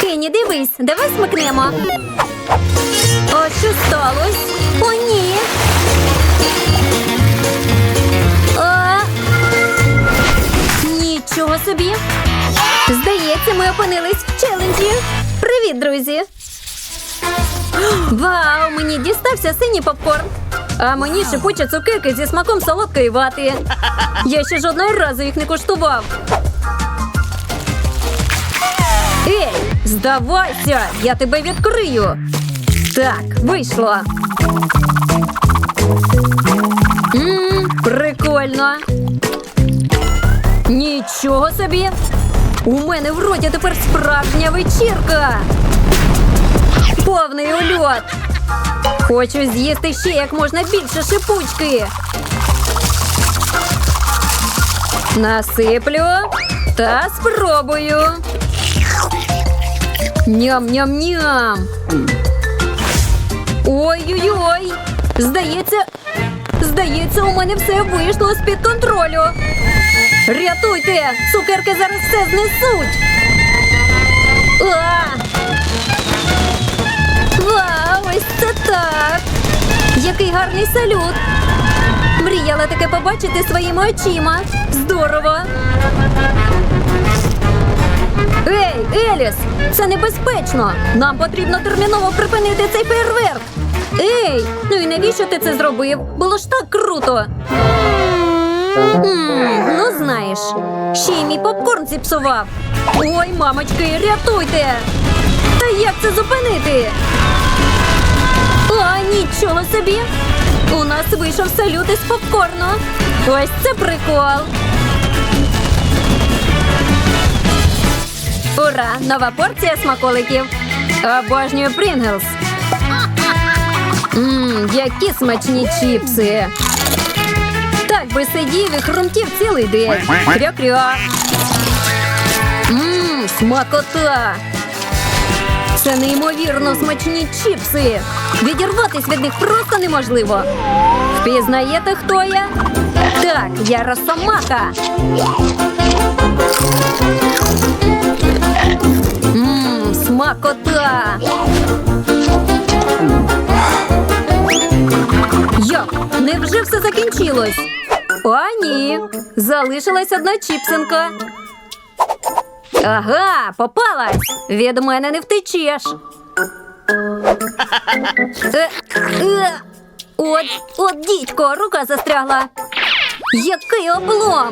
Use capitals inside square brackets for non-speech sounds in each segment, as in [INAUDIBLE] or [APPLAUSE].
Кені, дивись, давай смикнемо. А що сталося? О, ні. А... Нічого собі. Здається, ми опинились в челенджі. Привіт, друзі! Вау, мені дістався синій попкорн. А мені шипучі цукерки зі смаком солодкої вати. Я ще жодного разу їх не куштував. Ей, здавайся, я тебе відкрию. Так, вийшло. Ммм, прикольно. Нічого собі. У мене в роті тепер справжня вечірка. Повний ульот. Хочу з'їсти ще як можна більше шипучки. Насиплю та спробую. Ням-ням-ням. Ой-ой-ой. Здається, здається, у мене все вийшло з-під контролю. Рятуйте! Цукерки зараз все знесуть. А! Вау, ось це так! Який гарний салют! Мріяла таке побачити своїми очима. Здорово! Ей, Еліс! Це небезпечно! Нам потрібно терміново припинити цей фейерверк! Ей! Ну і навіщо ти це зробив? Було ж так круто! М, ну знаєш, ще й мій попкорн зіпсував. Ой, мамочки, рятуйте! Та як це зупинити? А, нічого собі! У нас вийшов салют із попкорну. Ось це прикол. Ура! Нова порція смаколиків. Обожнюю Прінглс. Ммм, які смачні чіпси. Так би сидів і хрумтів цілий день. Кря-кря. Ммм, смакота. Це неймовірно смачні чіпси. Відірватись від них просто неможливо. Впізнаєте, хто я? Так, я Росомаха. Закінчилось? О, ні. Залишилась одна чіпсинка. Ага, попалась. Від мене не втечеш. Е, е. От, от, дідько, рука застрягла. Який облом.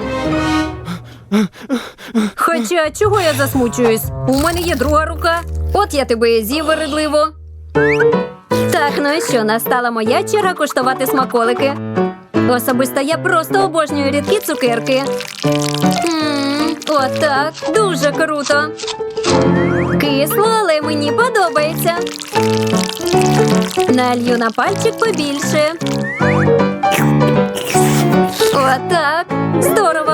Хоча чого я засмучуюсь? У мене є друга рука. От я тебе і з'їв вередливо. Так, ну і що, настала моя черга куштувати смаколики. Особисто я просто обожнюю рідкі цукерки. Ммм, отак, дуже круто. Кисло, але мені подобається. Налью на пальчик побільше. Отак. Здорово.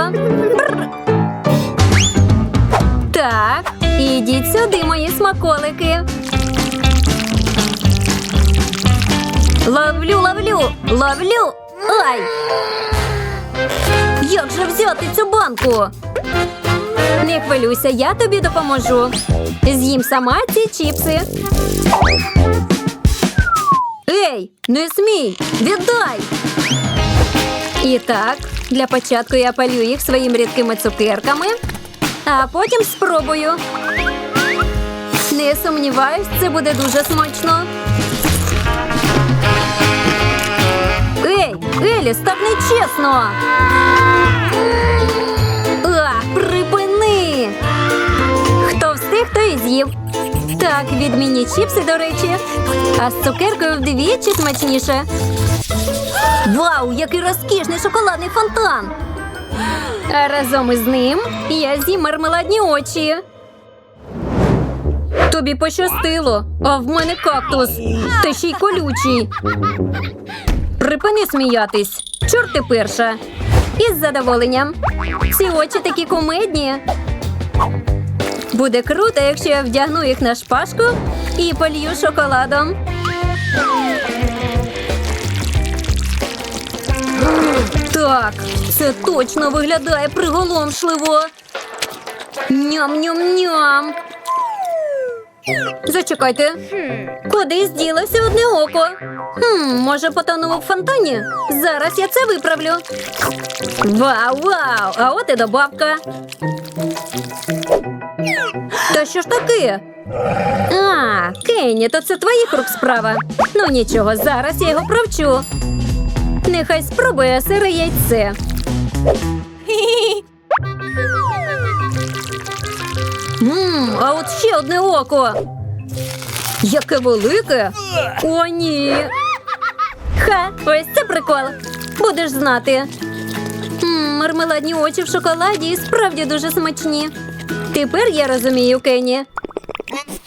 Так, ідіть сюди, мої смаколики. Ловлю, ловлю, ловлю. Ай! Як же взяти цю банку? Не хвилюйся, я тобі допоможу. З'їм сама ці чіпси. Ей, не смій! Віддай! І так, для початку я палю їх своїми рідкими цукерками, а потім спробую. Не сумніваюсь, це буде дуже смачно. Еліс, так нечесно. А, припини. Хто встиг, то і з'їв. Так, відмінні чіпси, до речі. А з цукеркою вдвічі смачніше. Вау, який розкішний шоколадний фонтан! А разом із ним я з'їм мармеладні очі. Тобі пощастило, а в мене кактус. Та ще й колючий. Припини сміятись. Чорт ти перша. Із задоволенням. Ці очі такі кумедні. Буде круто, якщо я вдягну їх на шпажку і полью шоколадом. Так, це точно виглядає приголомшливо. Ням-ням-ням. Зачекайте. Кудись ділося одне око. Хм, може, потонуло в фонтані? Зараз я це виправлю. Вау, вау! А от і добавка. Та що ж таке? А, Кенні, то це твоїх рук справа. Ну нічого, зараз я його провчу. Нехай спробує сире яйце. [LAUGHS] Мм, а от ще одне око. Яке велике? О, ні. Ха, ось це прикол. Будеш знати. Мм, мармеладні очі в шоколаді і справді дуже смачні. Тепер я розумію, Кенні.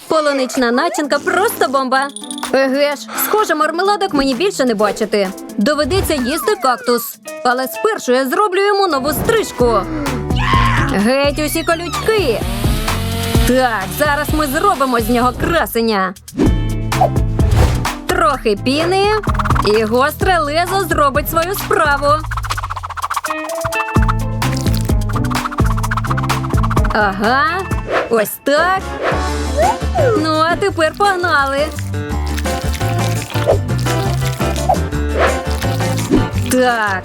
Полунична начинка просто бомба. Еге ж, схоже, мармеладок мені більше не бачити. Доведеться їсти кактус. Але спершу я зроблю йому нову стрижку. Геть усі колючки. Так, зараз ми зробимо з нього красення. Трохи піни, і гостре лезо зробить свою справу. Ага, ось так. Ну, а тепер погнали. Так.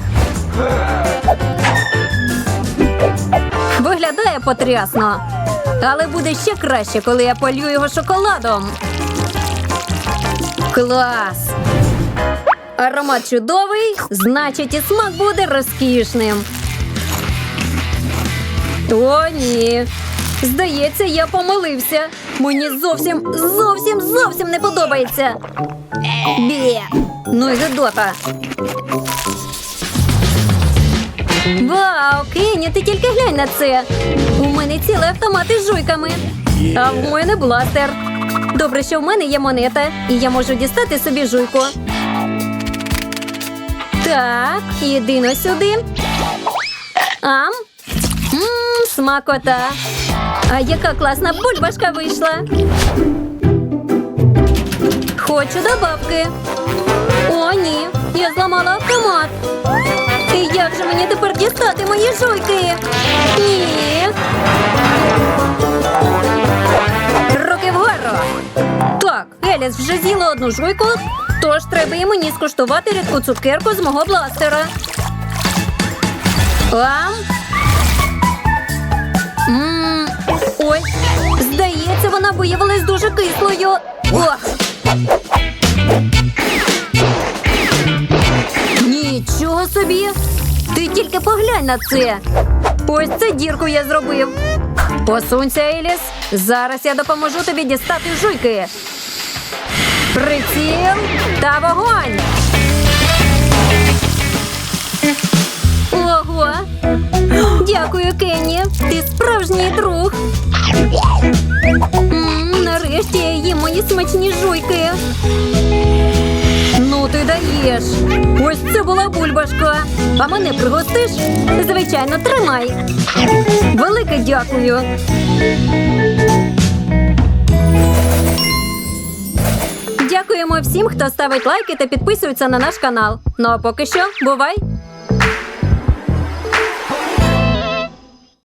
Виглядає потрясно. Але буде ще краще, коли я полью його шоколадом. Клас! Аромат чудовий, значить, і смак буде розкішним. О, ні. Здається, я помилився. Мені зовсім, зовсім, зовсім не подобається. Бє. Ну і гидота. Вау, Кенні, ти тільки глянь на це. У мене цілий автомат із жуйками. А в мене бластер. Добре, що в мене є монета, і я можу дістати собі жуйку. Так, єдино сюди. Ам. Мм, смакота. А яка класна бульбашка вийшла. Хочу добавки. Дістати мої жуйки? Ні. Руки вгору. Так, Еліс вже з'їла одну жуйку, тож треба і мені скуштувати рідку цукерку з мого бластера. Ам. Мм. Ой, здається, вона виявилась дуже кислою. Ох. Нічого собі. Ти тільки поглянь на це. Ось це дірку я зробив. Посунься, Еліс. Зараз я допоможу тобі дістати жуйки. Приціл та вогонь. Ого. Дякую, Кенні. Ти справжній друг. М, нарешті я їм мої смачні жуйки. Ти даєш. Ось це була бульбашка. А мене пригостиш? Звичайно, тримай. Велике дякую. Дякуємо всім, хто ставить лайки та підписується на наш канал. Ну а поки що, бувай!